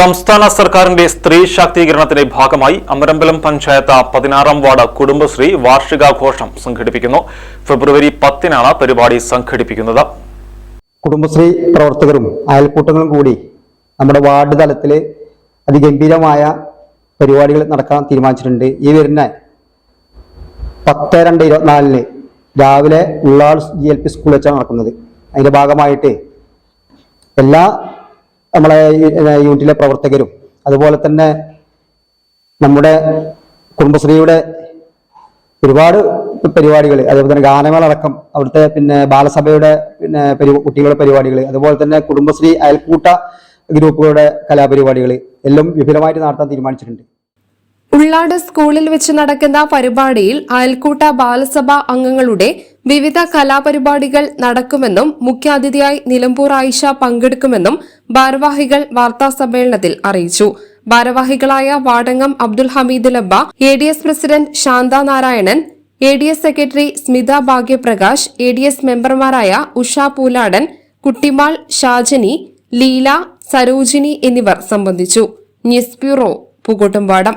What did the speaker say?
സംസ്ഥാന സർക്കാരിന്റെ സ്ത്രീ ശാക്തീകരണത്തിന്റെ ഭാഗമായി അമരമ്പലം പഞ്ചായത്ത് പതിനാറാം വാർഡ് കുടുംബശ്രീ വാർഷികാഘോഷം സംഘടിപ്പിക്കുന്നു. ഫെബ്രുവരി പത്തിനാണ് പരിപാടി സംഘടിപ്പിക്കുന്നത്. കുടുംബശ്രീ പ്രവർത്തകരും അയൽക്കൂട്ടങ്ങളും കൂടി നമ്മുടെ വാർഡ് തലത്തിൽ അതിഗംഭീരമായ പരിപാടികൾ നടക്കാൻ തീരുമാനിച്ചിട്ടുണ്ട്. ഈ വരുന്ന പത്ത് രണ്ട് ഇരുപത്തിനാലിന് രാവിലെ ഉള്ളാൾ ജി എൽ പി സ്കൂളിൽ വെച്ചാണ് നടക്കുന്നത്. അതിന്റെ ഭാഗമായിട്ട് എല്ലാ നമ്മളെ യൂണിറ്റിലെ പ്രവർത്തകരും അതുപോലെ തന്നെ നമ്മുടെ കുടുംബശ്രീയുടെ ഒരുപാട് പരിപാടികൾ അതേപോലെ തന്നെ ഗാനമേളടക്കം അവിടുത്തെ പിന്നെ ബാലസഭയുടെ പിന്നെ പരി- കുട്ടികളുടെ പരിപാടികൾ അതുപോലെ തന്നെ കുടുംബശ്രീ അയൽക്കൂട്ട ഗ്രൂപ്പുകളുടെ കലാപരിപാടികൾ എല്ലാം വിപുലമായിട്ട് നടത്താൻ തീരുമാനിച്ചിട്ടുണ്ട്. ഉള്ളാട് സ്കൂളിൽ വെച്ച് നടക്കുന്ന പരിപാടിയിൽ അയൽക്കൂട്ട ബാലസഭ അംഗങ്ങളുടെ വിവിധ കലാപരിപാടികൾ നടക്കുമെന്നും മുഖ്യാതിഥിയായി നിലമ്പൂർ ആയിഷ പങ്കെടുക്കുമെന്നും ഭാരവാഹികൾ വാർത്താസമ്മേളനത്തിൽ അറിയിച്ചു. ഭാരവാഹികളായ Vadangam Abdul Hameed Labba A D S president Shantha Narayanan A D S secretary Smitha Bhagyaprakash A D S മെമ്പർമാരായ ഉഷ പൂലാടൻ കുട്ടിമാൾ ഷാജനി ലീല സരോജിനി എന്നിവർ സംബന്ധിച്ചു. News bureau Pookkottumpadam.